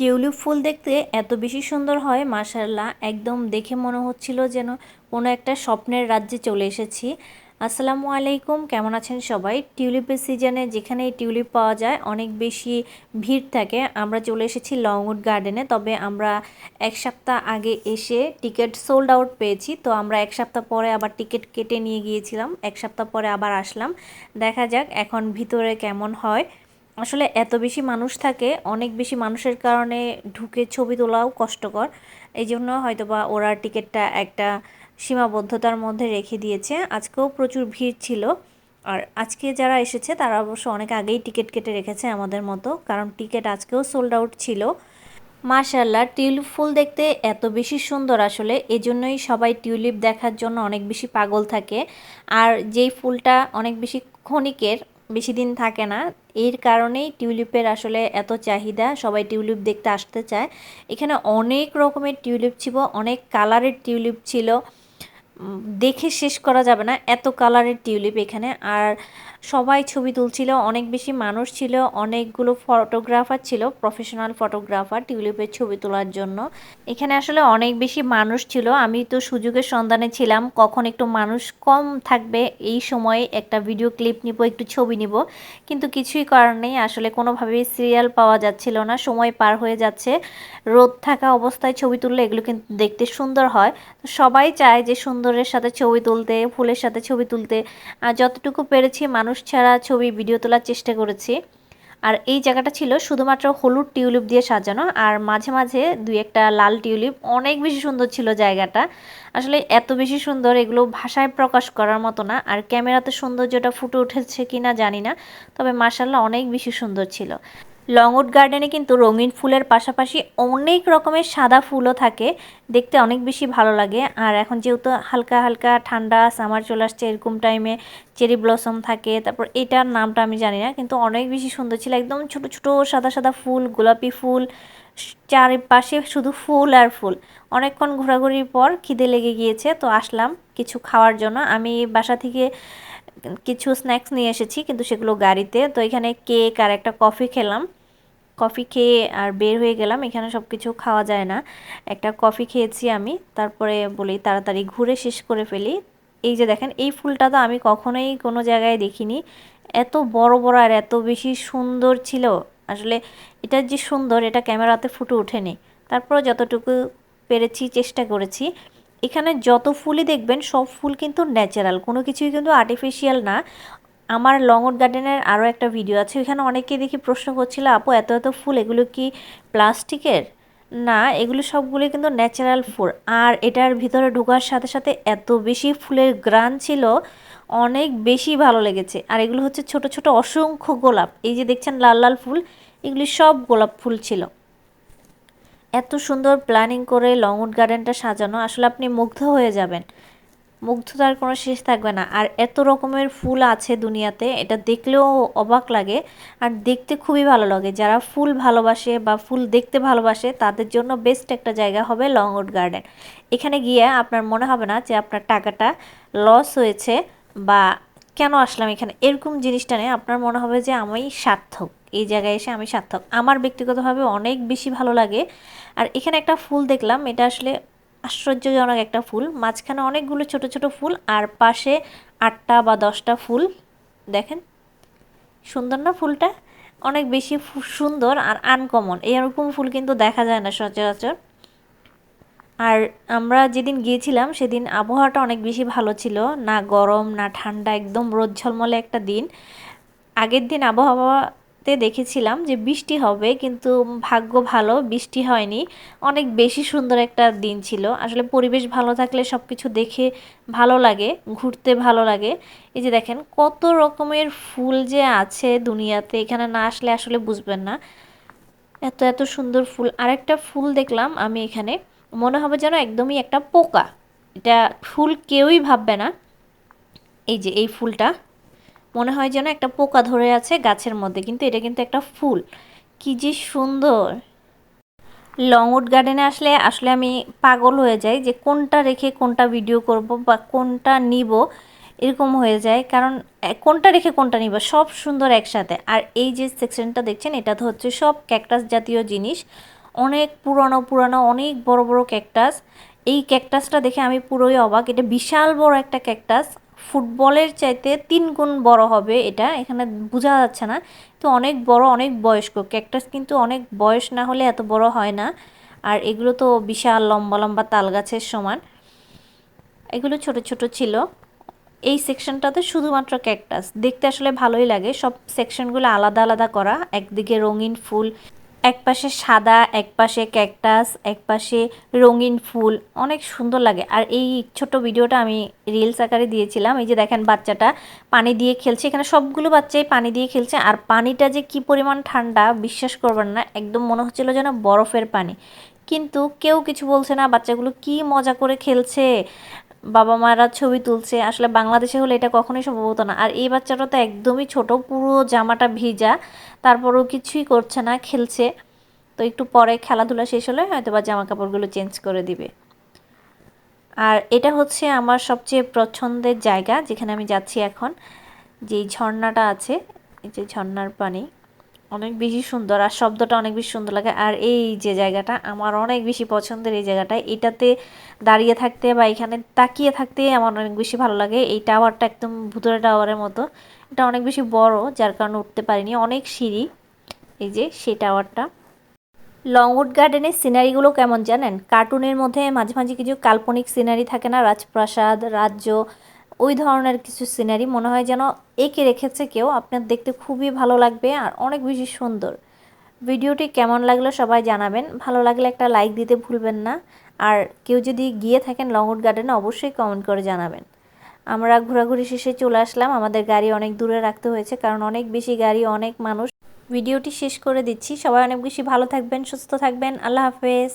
Tulip ফুল দেখতে এত বেশি সুন্দর হয় মাশাল্লাহ একদম দেখে মনে হচ্ছিল যেন কোনো একটা স্বপ্নের রাজ্যে চলে এসেছি। আসসালামু আলাইকুম, কেমন আছেন সবাই? টিউলিপের সিজনে যেখানে টিউলিপ পাওয়া যায়, অনেক বেশি ভিড় থাকে। আমরা চলে এসেছি লংউড গার্ডেনে, তবে আমরা এক সপ্তাহ আগে এসে টিকিট সোল্ড আউট পেয়েছি। তো আমরা এক সপ্তাহ পরে আবার টিকিট কেটে নিয়ে গিয়েছিলাম, এক সপ্তাহ পরে আবার আসলাম। দেখা যাক এখন ভিতরে কেমন হয়। আসলে এত বেশি মানুষ থাকে, অনেক বেশি মানুষের কারণে ঢুকে ছবি তোলাও কষ্টকর। এই জন্য হয়তো বা ওরা টিকিটটা একটা সীমাবদ্ধতার মধ্যে রেখে দিয়েছে। আজকেও প্রচুর ভিড় ছিল। আর আজকে যারা এসেছে, তারা অবশ্য অনেক আগেই টিকিট কেটে রেখেছে আমাদের মতো, কারণ টিকিট আজকেও সোল্ড আউট ছিল। মাশাল্লাহ টিউলিপ ফুল দেখতে এত বেশি সুন্দর আসলে। এজন্যই সবাই টিউলিপ দেখার জন্য অনেক বেশি পাগল থাকে। আর যেই ফুলটা অনেক বেশি ক্ষণিকের, বেশি দিন থাকে না এর কারণেই টিউলিপের আসলে এত চাহিদা, সবাই টিউলিপ দেখতে আসতে চায়। এখানে অনেক রকমের টিউলিপ ছিল, অনেক কালারের টিউলিপ ছিল। দেখে শেষ করা যাবে না। এত কালারের টিউলিপ এখানে। আর সবাই ছবি তুলছিল, অনেক বেশি মানুষ ছিল, অনেকগুলো ফটোগ্রাফার ছিল প্রফেশনাল ফটোগ্রাফার টিউলিপের ছবি তোলার জন্য। এখানে আসলে অনেক বেশি মানুষ ছিল। আমি তো সুযোগের সন্ধানে ছিলাম, কখন একটু মানুষ কম থাকবে, এই সময়ে একটা ভিডিও ক্লিপ নিব, একটু ছবি নিব। কিন্তু কিছুই করার নেই। আসলে কোনোভাবেই সিরিয়াল পাওয়া যাচ্ছিল না। সময় পার হয়ে যাচ্ছে। রোদ থাকা অবস্থায় ছবি তুললে এগুলো কিন্তু দেখতে সুন্দর হয়। তো সবাই চায় যে সুন্দরের সাথে ছবি তুলতে, ফুলের সাথে ছবি তুলতে, আর যতটুকু পেরেছি মানুষ ছাড়া ছবি, ভিডিও তোলার চেষ্টা করেছি। আর এই জায়গাটা ছিল শুধুমাত্র হলুদ টিউলিপ দিয়ে সাজানো, আর মাঝে মাঝে দুই একটা লাল টিউলিপ, অনেক বেশি সুন্দর ছিল জায়গাটা। আসলে এত বেশি সুন্দর এগুলো ভাষায় প্রকাশ করার মতো না, আর ক্যামেরাতে সৌন্দর্যটা ফুটে উঠেছে কিনা জানি না, তবে মার্শাল্লাহ অনেক বেশি সুন্দর ছিল। লংউড গার্ডেনে কিন্তু রঙিন ফুলের পাশাপাশি অনেক রকমের সাদা ফুলও থাকে। দেখতে অনেক বেশি ভালো লাগে। আর এখন যেহেতু হালকা হালকা ঠান্ডা সামার চলে আসছে, এরকম টাইমে চেরি ব্লসম থাকে, তারপর এটার নামটা আমি জানি না, কিন্তু অনেক বেশি সুন্দর ছিল। একদম ছোট ছোট সাদা সাদা ফুল, গোলাপি ফুল, চারিপাশে শুধু ফুল আর ফুল। অনেকক্ষণ ঘোরাঘুরির পর খিদে লেগে গিয়েছে, তো আসলাম কিছু খাওয়ার জন্য। আমি বাসা থেকে কিছু স্ন্যাক্স নিয়ে এসেছি, কিন্তু সেগুলো গাড়িতে। তো এখানে কেক আর একটা কফি খেলাম। কফি খেয়ে আর বের হয়ে গেলাম। এখানে সব কিছু খাওয়া যায় না। একটা কফি খেয়েছি আমি। তারপরে বলি, তাড়াতাড়ি ঘুরে শেষ করে ফেলি। এই যে দেখেন, এই ফুলটা তো আমি কখনোই কোনো জায়গায় দেখিনি। এত বড় বড় আর এত বেশি সুন্দর ছিল। আসলে এটা যে সুন্দর, এটা ক্যামেরাতে ফুটে ওঠেনি। তারপর যতটুকু পেরেছি, চেষ্টা করেছি। এখানে যত ফুলই দেখবেন, সব ফুল কিন্তু ন্যাচারাল কোনো কিছুই কিন্তু আর্টিফিশিয়াল না। আমার লংড গার্ডেনের আরও একটা ভিডিও আছে, ওইখানে অনেকে দেখি প্রশ্ন করছিল, আপু, এত এত ফুল, এগুলো কি প্লাস্টিকের? না, এগুলো সবগুলো কিন্তু ন্যাচারাল ফুল। আর এটার ভিতরে ঢোকার সাথে সাথে এত বেশি ফুলের গ্রান ছিল, অনেক বেশি ভালো লেগেছে। আর এগুলো হচ্ছে ছোট ছোট অসংখ্য গোলাপ। এই যে দেখছেন লাল লাল ফুল, এগুলি সব গোলাপ ফুল ছিল। এত সুন্দর প্ল্যানিং করে লংউড গার্ডেনটা সাজানো, আসলে আপনি মুগ্ধ হয়ে যাবেন। মুগ্ধতার কোনো শেষ থাকবে না। আর এত রকমের ফুল আছে দুনিয়াতে, এটা দেখলেও অবাক লাগে আর দেখতে খুবই ভালো লাগে। যারা ফুল ভালোবাসে বা ফুল দেখতে ভালোবাসে, তাদের জন্য বেস্ট একটা জায়গা হবে লংউড গার্ডেন। এখানে গিয়ে আপনার মনে হবে না যে আপনার টাকাটা লস হয়েছে বা কেন আসলাম এখানে। এরকম জিনিসটা নেই আপনার মনে হবে যে আমি সার্থক। এই জায়গায় এসে আমি সার্থক। আমার ব্যক্তিগতভাবে অনেক বেশি ভালো লাগে। আর এখানে একটা ফুল দেখলাম, এটা আসলে আশ্চর্যজনক একটা ফুল। মাঝখানে অনেকগুলো ছোট ছোট ফুল আর পাশে আটটা বা দশটা ফুল। দেখেন, সুন্দর না ফুলটা? অনেক বেশি সুন্দর আর আনকমন এরকম ফুল কিন্তু দেখা যায় না সচরাচর। আর আমরা যেদিন গিয়েছিলাম, সেদিন আবহাওয়াটা অনেক বেশি ভালো ছিল। না গরম, না ঠান্ডা, একদম রোদ ঝলমলে একটা দিন। আগের দিন আবহাওয়া তে দেখেছিলাম যে বৃষ্টি হবে, কিন্তু ভাগ্য ভালো, বৃষ্টি হয়নি। অনেক বেশি সুন্দর একটা দিন ছিল। আসলে পরিবেশ ভালো থাকলে সব কিছু দেখে ভালো লাগে, ঘুরতে ভালো লাগে। এই যে দেখেন, কত রকমের ফুল যে আছে দুনিয়াতে, এখানে না আসলে আসলে বুঝবেন না। এত এত সুন্দর ফুল। আরেকটা ফুল দেখলাম আমি এখানে। মনে হবে যেন একদমই একটা পোকা। এটা ফুল কেউই ভাববে না। এই যে, এই ফুলটা। মনে হয় যেন একটা পোকা ধরে আছে গাছের মধ্যে, কিন্তু এটা কিন্তু একটা ফুল। কি যে সুন্দর। লংউড গার্ডেনে আসলে আসলে আমি পাগল হয়ে যাই যে কোনটা রেখে কোনটা ভিডিও করব বা কোনটা নিব, এরকম হয়ে যায়। কারণ কোনটা রেখে কোনটা নিব, সব সুন্দর একসাথে। আর এই যে সেকশনটা দেখছেন, এটা তো হচ্ছে সব ক্যাকটাস জাতীয় জিনিস। অনেক পুরানো পুরানো, অনেক বড় বড় ক্যাকটাস। এই ক্যাকটাসটা দেখে আমি পুরোই অবাক। এটা বিশাল বড় একটা ক্যাকটাস। ফুটবলের চাইতে তিন গুণ বড় হবে এটা, এখানে বোঝা যাচ্ছে না। তো অনেক বড়, অনেক বয়স্ক, ক্যাকটাস কিন্তু অনেক বয়স না হলে এত বড় হয় না। আর এগুলো তো বিশাল, লম্বা লম্বা তাল গাছের সমান। এগুলো ছোট ছোট ছিল। এই সেকশনটাতে শুধুমাত্র ক্যাকটাস। দেখতে আসলে ভালোই লাগে। সব সেকশনগুলো আলাদা আলাদা করা। একদিকে রঙিন ফুল এক পাশে সাদা, এক পাশে ক্যাকটাস, এক পাশে রঙিন ফুল। অনেক সুন্দর লাগে। আর এই ছোট ভিডিওটা আমি রিলস আকারে দিয়েছিলাম। এই যে দেখেন বাচ্চাটা পানি দিয়ে খেলছে। এখানে সবগুলো বাচ্চাই পানি দিয়ে খেলছে। আর পানিটা যে কি পরিমাণ ঠান্ডা, বিশ্বাস করবেন না, একদম মনে হচ্ছিল যেন বরফের পানি। কিন্তু কেউ কিছু বলছে না, বাচ্চাগুলো কি মজা করে খেলছে। বাবা মারা ছবি তুলছে, আসলে বাংলাদেশে হলে এটা কখনোই সম্ভব হতো না। আর এই বাচ্চাটা তো একদমই ছোট, পুরো জামাটা ভিজা, তারপরও কিছুই করছে না, খেলছে। তো একটু পরে খেলাধুলা শেষ হলে হয়তো বা জামা কাপড়গুলো চেঞ্জ করে দিবে। আর এটা হচ্ছে আমার সবচেয়ে পছন্দের জায়গা, যেখানে আমি যাচ্ছি এখন। যেই ঝর্ণাটা আছে, এই যে ঝর্ণার পানি। অনেক বেশি সুন্দর আর শব্দটা অনেক বেশি সুন্দর লাগে। আর এই যে জায়গাটা আমার অনেক বেশি পছন্দের এই জায়গাটা, এটাতে দাঁড়িয়ে থাকতে বা এখানে তাকিয়ে থাকতে আমার অনেক বেশি ভালো লাগে। এই টাওয়ারটা একদম ভুতুরে টাওয়ারের মতো। এটা অনেক বেশি বড়, যার কারণে উঠতে পারিনি। অনেক সিঁড়ি, এই যে সেই টাওয়ারটা। লংউড গার্ডেনের সিনারিগুলো কেমন জানেন? কার্টুনের মধ্যে মাঝে মাঝে কিছু কাল্পনিক সিনারি থাকে না? রাজপ্রাসাদ, রাজ্য ওই ধরনের কিছু সিনারি মনে হয় যেন এঁকে রেখেছে কেউ। আপনার দেখতে খুবই ভালো লাগবে আর অনেক বেশি সুন্দর। ভিডিওটি কেমন লাগল সবাই জানাবেন। ভালো লাগলে একটা লাইক দিতে ভুলবেন না। আর কেউ যদি গিয়ে থাকেন লংউড গার্ডেনে অবশ্যই কমেন্ট করে জানাবেন। আমরা ঘোরাঘুরি শেষে চলে আসলাম। আমাদের গাড়ি অনেক দূরে রাখতে হয়েছে কারণ অনেক বেশি গাড়ি, অনেক মানুষ। ভিডিওটি শেষ করে দিচ্ছি। সবাই অনেক বেশি ভালো থাকবেন, সুস্থ থাকবেন। আল্লাহ হাফেজ।